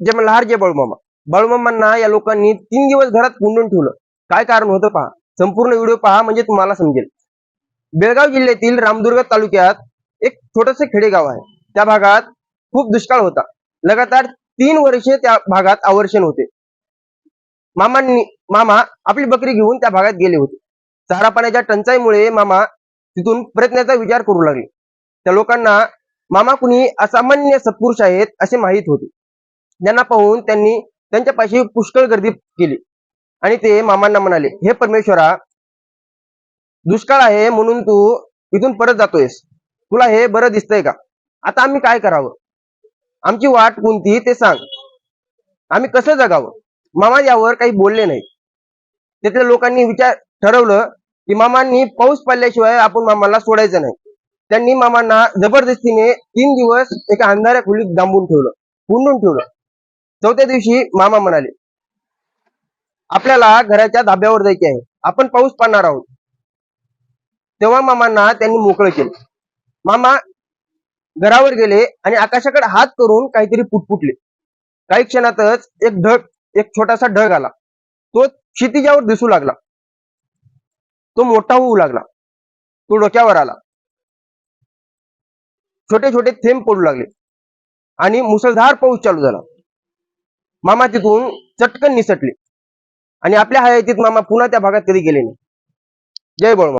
जे लहार जे बळमामा. बळमामांना या लोकांनी तीन दिवस घरात कोंडून ठेवलं. काय कारण होतं पहा. संपूर्ण व्हिडिओ पहा म्हणजे तुम्हाला समजेल. बेळगाव जिल्ह्यातील रामदुर्ग तालुक्यात एक छोटस खेडेगाव आहे. त्या भागात खूप दुष्काळ होता. लगातार तीन वर्षे त्या भागात आवर्षण होते. मामांनी मामा आपली बकरी घेऊन त्या भागात गेले होते. चारा पाण्याच्या टंचाईमुळे मामा तिथून प्रयत्नाचा विचार करू लागले. त्या लोकांना मामा कुणी असामान्य सत्पुरुष आहेत असे माहीत होते. ज्यांना पाहून त्यांनी त्यांच्यापाशी पुष्कळ गर्दी केली. आणि ते मामांना म्हणाले हे परमेश्वरा दुष्काळ आहे म्हणून तू इथून परत जातोयस. तुला हे बरं दिसतंय का? आता आम्ही काय करावं? आमची वाट कोणती ते सांग. आम्ही कसं जगावं? मामा यावर काही बोलले नाही तिथल्या लोकांनी विचार ठरवलं की मामांनी पाऊस पडल्याशिवाय आपण मामाला सोडायचं नाही. त्यांनी मामांना जबरदस्तीने तीन दिवस एका अंधाऱ्या खोलीत दांबून ठेवलं कुंडून ठेवलं. चौथ्या दिवशी मामा म्हणाले आपल्याला घराच्या धाब्यावर जायचे आहे. आपण पाऊस पाडणार आहोत. तेव्हा मामांना त्यांनी मोकळं केलं. मामा घरावर गेले आणि आकाशाकडे हात करून काहीतरी पुटपुटले. काही क्षणातच एक ढग एक छोटासा ढग आला. तो क्षितिजावर दिसू लागला. तो मोठा होऊ लागला. तो डोक्यावर आला. छोटे छोटे थेंब पडू लागले आणि मुसळधार पाऊस चालू झाला. मामा तिथून चटकन निसटले. आणि आपल्या हयातीत मामा पुन्हा त्या भागात कधी गेले नाही. जय बळमा